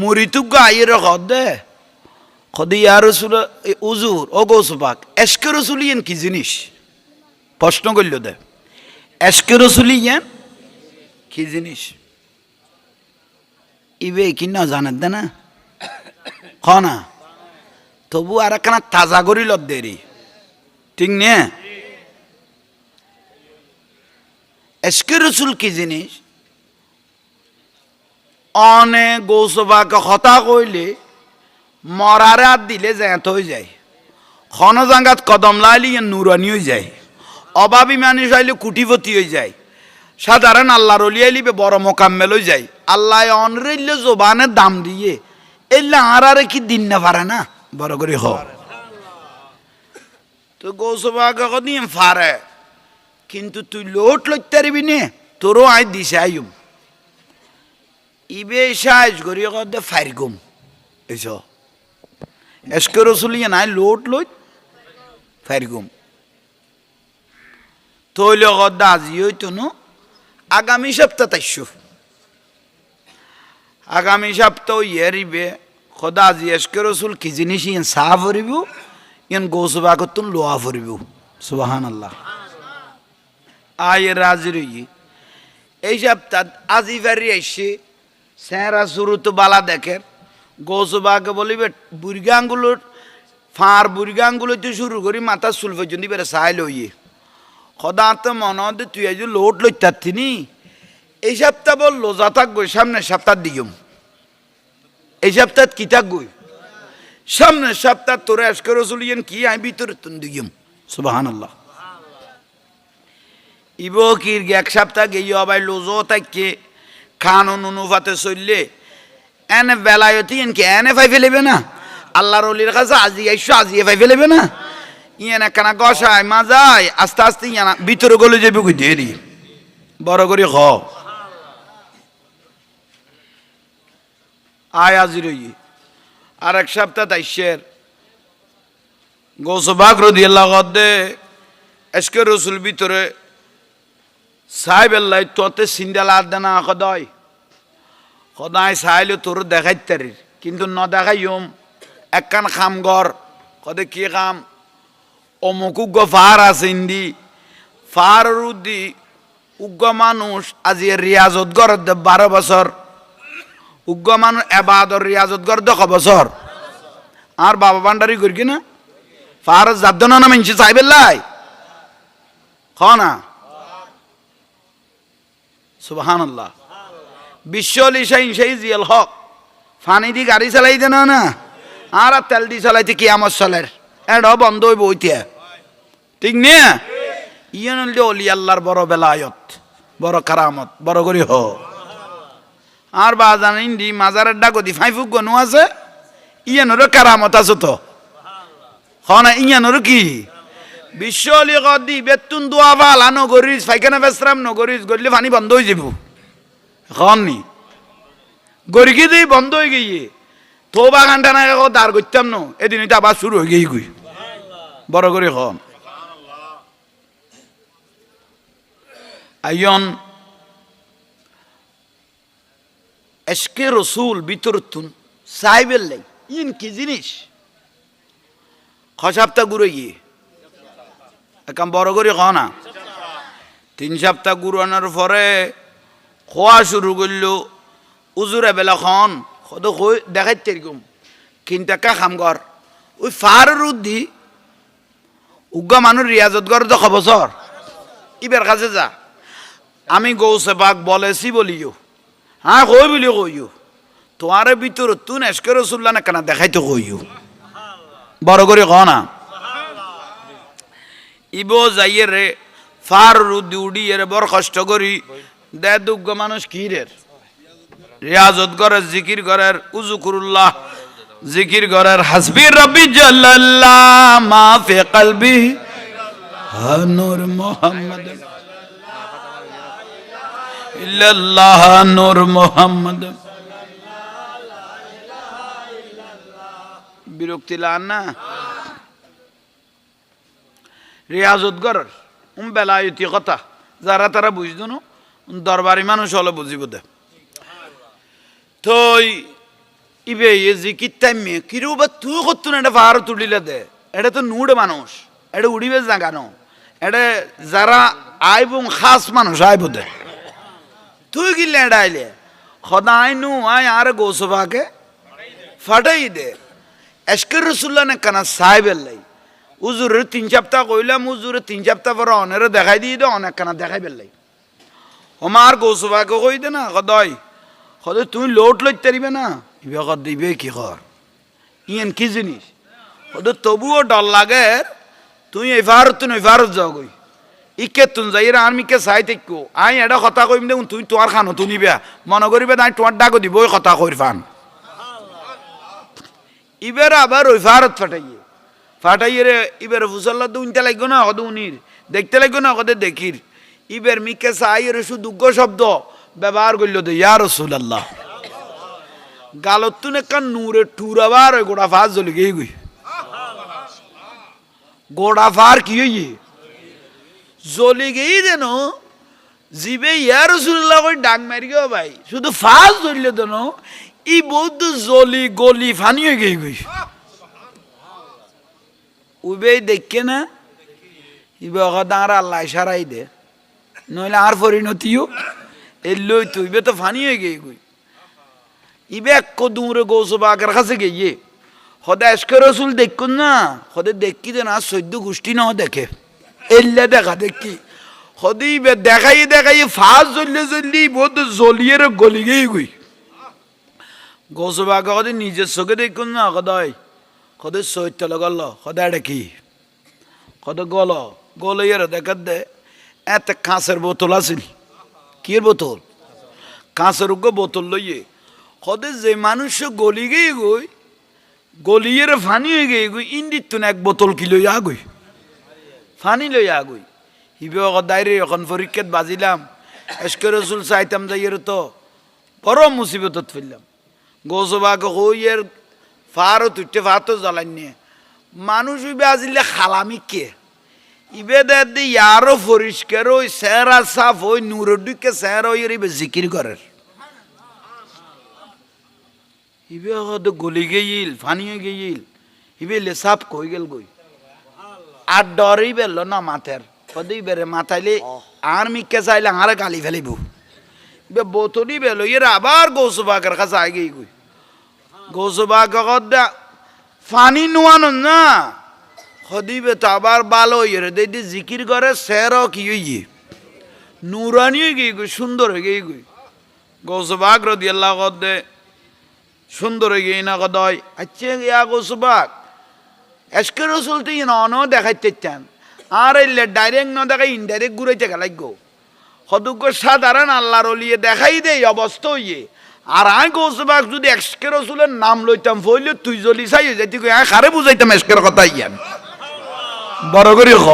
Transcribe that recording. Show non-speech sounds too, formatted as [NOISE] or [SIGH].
মুরিতুগ্য আইয়ের খদ দে খদি ইয়া রসুল উজুর, ও গৌসবাক এসকে রসুল ইয়েন কি জিনিস? প্রশ্ন করল দে। এসকে রসুল ইয়েন কি জিনিস? ইবে কি না জানেন দে না? [COUGHS] খ না? তবু আর একখানা তাজা করি লত দেরি। ঠিক নে? এসকে রসুল কি জিনিস? অনে গৌসবাকে হতা কইলে মরারে আর দিলে জ্যাঁত হয়ে যায়। খন জাঙ্গাত কদম লাইলে নুরানি হয়ে যায়। অভাবী মানুষ আইলে কুটিপতি হয়ে যায়। সাধারণ আল্লাহর অলি আইলিবে বড় মোকাম্মেল হয়ে যায়। আল্লাহ অনরেলে জোবানের দাম দিয়ে এলে আর আরে কি দিন না পারে না? বড় করে হ। তো গৌসবাকে কদিন ফারে, কিন্তু তুই লোট লইতে পারবি নে, তোরও আই দিছে আইম ইবে সাইজ করি কদে ফাইরগুম এস এসকে রসুলিয়ে নাই, লোট লই ফাইরগুম তৈল কদা আজি হইতো নো, আগামী সপ্তাহ তাইশো আগামী সপ্তাহ ইয়েরিবে খোদা আজি এসকে রসুল কি জিনিস ইয়েন সাহা ফুরিব ইয়েন গৌসবা করতুন লোয়া ফুরিব সুবাহান আল্লাহ আয় রাজির এই সপ্তাহ আজি ফেরি আইসে স্যাঁরা শুরু তো বালা দেখেন গৌসবাকে বলিবে বুড়িগাঙ্গুলোর ফাঁর বুড়িগাঙ্গুলোতে শুরু করি মাথা চুল পর্যন্ত বেড়ে চাই লইয়ে সদাতে মনত তুই আজ লোট লইতার তিনি এই সপ্তাহ বল লোজা থাকবই সামনে সপ্তাহ দিয়ম। এই সপ্তাহ কি থাকবই? সামনে সপ্তাহ তোরা আজকে রসুলিয়েন কি আই ভিতরে তুন দিয়ম। সুবাহান আল্লাহ ইবো কির এক সপ্তাহ গিয়ে আবার লোজো থাককে খান অনুফাতে চললে। এনে বেলায়তি এনকে এনে ফাই ফেলেবে না। আল্লাহর অলির কাছে আজি আইসো, আজি ফাই ফেলেবে না। ইয়ান একখানা গসায়, মাজায়, আস্তে আস্তে ইয়ান ভিতরে গলে যাবে কই দেরি। বড় করে খ আয় আজি রই আর এক সপ্তাহ তাইশের গৌসবাগ রদিয়াল্লাহ গদ্দে এসকে রসুল ভিতরে সাহেব আল্লাহ, তোতে সিন্ডাল আর দেনা সদায় সদায় চাইলে তোর দেখাই তারির কিন্তু ন দেখাইম একখান খাম ঘর, কদে কি কাম অমুক উগ্গ ফার আছে ইন্দি। ফার উদ্দি উগ্গ মানুষ আজি রিয়াজত গর বারো বছর। উগ্গ মানুষ এবাদর রিয়াজত গর দশ বছর। আর বাবা ভান্ডারি করি না? ফার যাদ না মানছি চাইবেল্লাই খ না? সুবাহান আল্লাহ বিশ্ব লিসাইন সেই জিয়াল হক। ফানি দি গাড়ি চালাই দেন না আর তেল দি চালাইতে কি আমার চলের। এডও বন্ধ হইব ওইতিয়া ঠিক নে? ইয়ে নলি অলি আল্লাহর বড় বেলায়ত, বড় কারামত, বড় করি হ। আর বা জানেন দি মাজারের ডাকতি ফাইফুক গনু আছে। ইয়ানোরও কারামত আছে তো। হনা, ইয়ানোর কি? বিশ্বলি কদি বেতুন দোয়া ভালা নগরিস ফাইখানা বেসরাম নগরিস গড়লে পানি বন্ধ হয়ে যাব। এখন। নি গড়ি দিয়ে বন্ধ হয়ে গিয়ে তো বাগানটা না দাঁড় করতাম না, এদিন এটা আবার শুরু হয়ে গিয়ে গুই বড় করে কম। আইয়ন এসকে রসুল বিতরতুন সাহেবের লাই, ইন কি জিনিস খসাপ্তা গুড়ো গিয়ে। একাম বড় করে খ না? তিন সপ্তাহ গুরু আনার পরে খোয়া শুরু করল, উজুরে বেলা খন সদ কই দেখাইতে এরকম কিন্তু একা খাম ঘর? ওই ফার রুদ্ধি উগ্র মানুষ রিয়াজত গর দশ বছর, ইবার কাছে যা। আমি গৌসে বাঘ বলেছি বলিও হ্যাঁ কই বলি কইও তোমার ভিতর তুন এসকে রসুল্লা না কেনা দেখাইতে কইও। বড় করে খ না? ইবো যাইয়ে রে ফার রুদি উড়ি এর বড় কষ্ট করি। দে দুগ্গ মানুষ কিরের রিয়াজত গরের জিকির গরের উজু কুরুল্লাহ, জিকির গরের হাসবি রবি জাল্লাল্লাহ মা ফি কলবি নূর মোহাম্মদ। ইল্লাল্লাহ নূর মোহাম্মদ। বিরক্তি লান না? রিয়াজত গরের উম বেলায়তি কথা। যারা তারা বুঝতো না দরবারি মানুষ হলে বুঝিব দে। তো ইবে এ জিকির টাইমে কিরু বা তুই করতো না এটা পাহাড় তুলিলে দে। এটা তো নুড়ে মানুষ, এটা উড়িবে জাগানো এটা যারা আইব খাস মানুষ, আইব দে। তুই গিলে এটা আইলে? খদাই নু আয় আর গোসবাকে ফাটাই দে। এসকের রসুল্লা নে কানা সাহেবের লাই। উজুরের তিন সপ্তাহ কইলাম উজুরে তিন সপ্তাহ পরে অনেরে দেখাই দিয়ে দে অনেক কানা দেখাই বেলাই আমার গোসবাকে কই দে না খদয় খদয় তুমি লোট লইতে পারিবে না। ইবে কর দিবে কি কর? ইয়েন কি জিনিস? ওদের তবুও ডর লাগে, তুই এফারত তুই এফারত যাও গই ইকে তুন যাই আর মিকে চাই থাকো আই এটা কথা কইম দেখুন তুই তোর খানো তুই নিবে। মনে করিবে তাই তোমার ডাকো দিব কথা কই ফান। ইবের আবার ওই ফারত ফাটাইয়ে। ফাটাইয়ে রে ইবের ফুসল্লা তো উনতে লাগবে না কত উনির। দেখতে লাগবে না কত দেখির। ইবের মিকে চাই রে শুধু শব্দ ব্যবহার করল তো, ইয়া রসুল আল্লাহ গালত তুন একটা নূরে টুরাবার গোড়া ফাঁস জ্বলি গিয়ে গুই। গোড়া ফার কি হইয়ে জ্বলি গেই দেন জিবে ইয়া রসুল্লাহ কই ডাক মারি গো ভাই। শুধু ফাঁস ধরলে দেন ই বৌদ্ধ জলি গলি ফানি হয়ে গই গই। উবে দেখকে না, ইবে অকা দাঁড়া, আল্লাহ সারাই দে। নইলে আর পরিণতিও। এলই তো, ইবে তো ফানি হয়ে গই গই ইবে এক দূরে গৌসবা আকার কাছে গিয়ে সদা এসকে রসুল দেখুন না সদে দেখি দেন আর সদ্য গোষ্ঠী না দেখে। এল্লে দেখা দেখি। সদি ইবে দেখাই দেখাই ফাঁস জ্বললে জ্বললি বহুত জ্বলিয়ে গলি গেই গই গৌসবা আগে সদে নিজের চোখে দেখুন না সদায় সদে চৈত্য লগল সদায় দেখি কত গল গল ইয়ার দেখার দে, এত কাঁচের বোতল আছিল কির বোতল? কাঁচের উগ্র বোতল লইয়ে। কদে যে মানুষ গলি গেই গই গলিয়ে ফানি হয়ে গেই গই ইন্দিত তুন এক বোতল কি লই আগই? ফানি লই আগই। হিবে দায়রে এখন পরীক্ষাত বাজিলাম, এসকে রসুল চাইতাম যাইয়ের তো বড় মুসিবতত ফেললাম গৌসবাকে হইয়ের ফারও তুটে ফাতো জ্বালান মানুষ ইবে আজিলে খালামি কে? ইবে দি ইয়ারও পরিষ্কার ওই সেরা সাফ ওই নুরডুকে সেরা ওই ইবে জিকির করের। ইবে হয়তো গলি গেইল ফানিয়ে গেইল, ইবে লেসাপ কই গেল গই? আর ডরই বেল না মাথের, কদি বেরে মাথাইলে আর মিকে চাইলে আর গালি ফেলিব বোতলি বেল এর আবার গৌসবাকের কাছে আগে গই। গৌসবাক দা ফানি নোয়ানো না। হদিবে তো আবার ভালো ইয়ে দেখি জিকির করে সের কি হইয়ে নুরানি হয়ে গিয়ে গই সুন্দর হয়ে গিয়ে গই গৌসবাক রদি আল্লাহ দে। সুন্দর হয়ে গিয়ে না কদয় আচ্ছা ইয়া গৌসবাক এসকে রসুল তো ইয়ে অন দেখাইতে চান। আর এলে ডাইরেক্ট ন দেখাই ইনডাইরেক্ট ঘুরাইতে গেলাই গো। সদুগ্য সাধারণ আল্লাহর অলিয়ে দেখাই দে, এই অবস্থা হইয়ে আর আই গৌসবাক যদি এসকে রসুলের নাম লইতাম ফইলে তুই জলি চাই কই আয় খারে বুঝাইতাম এসকের কথা ইয়ান। বড় করে খ